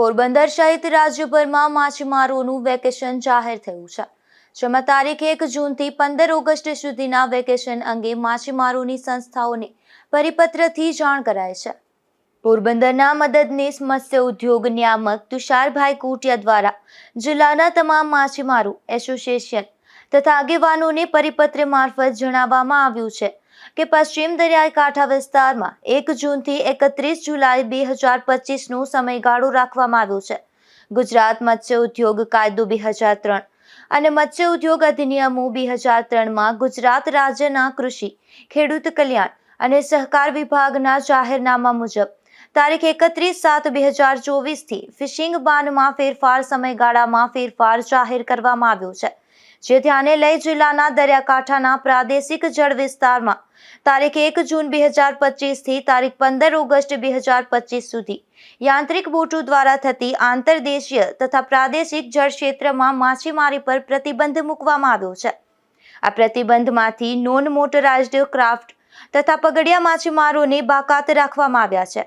પોરબંદર સહિત રાજ્યભરમાં માછીમારોનું વેકેશન જાહેર થયું છે. જેમાં તારીખ એક જૂનથી પંદર ઓગસ્ટ સુધીના વેકેશન અંગે માછીમારોની સંસ્થાઓને પરિપત્રથી જાણ કરાય છે. પોરબંદરના મદદનીશ મત્સ્ય ઉદ્યોગ નિયામક તુષારભાઈ કુટિયા દ્વારા જિલ્લાના તમામ માછીમારો એસોસિએશન તથા આગેવાનોને પરિપત્ર મારફત જણાવવામાં આવ્યું છે. કે પશ્ચિમ દરિયાઈ કાંઠા વિસ્તારમાં એક જૂનથી એકત્રીસ જુલાઈ બે હજાર પચીસનો સમયગાળો રાખવામાં આવ્યો છે. ગુજરાત મત્સ્ય ઉદ્યોગ કાયદો બે હજાર ત્રણ અને મત્સ્ય ઉદ્યોગ અધિનિયમો બે હજાર ત્રણમાં ગુજરાત રાજ્યના કૃષિ, ખેડૂત કલ્યાણ અને સહકાર વિભાગના જાહેરનામા મુજબ તારીખ એકત્રીસ સાત બે હજાર ચોવીસથી ફિશિંગ બાનમાં ફેરફાર સમયગાળામાં ફેરફાર જાહેર કરવામાં આવ્યો છે. જે ધ્યાને લઈ જિલ્લાના દરિયાકાંઠાના પ્રાદેશિક જળ વિસ્તારમાં તારીખ એક જૂન બે હજાર પચીસથી તારીખ પંદર ઓગસ્ટ બે હજાર પચીસ સુધી યાંત્રિક બોટો દ્વારા થતી આંતરદેશીય તથા પ્રાદેશિક જળ ક્ષેત્રમાં માછીમારી પર પ્રતિબંધ મૂકવામાં આવ્યો છે. આ પ્રતિબંધમાંથી નોન મોટરાઇઝ્ડ ક્રાફ્ટ તથા પગડિયા માછીમારોને બાકાત રાખવામાં આવ્યા છે.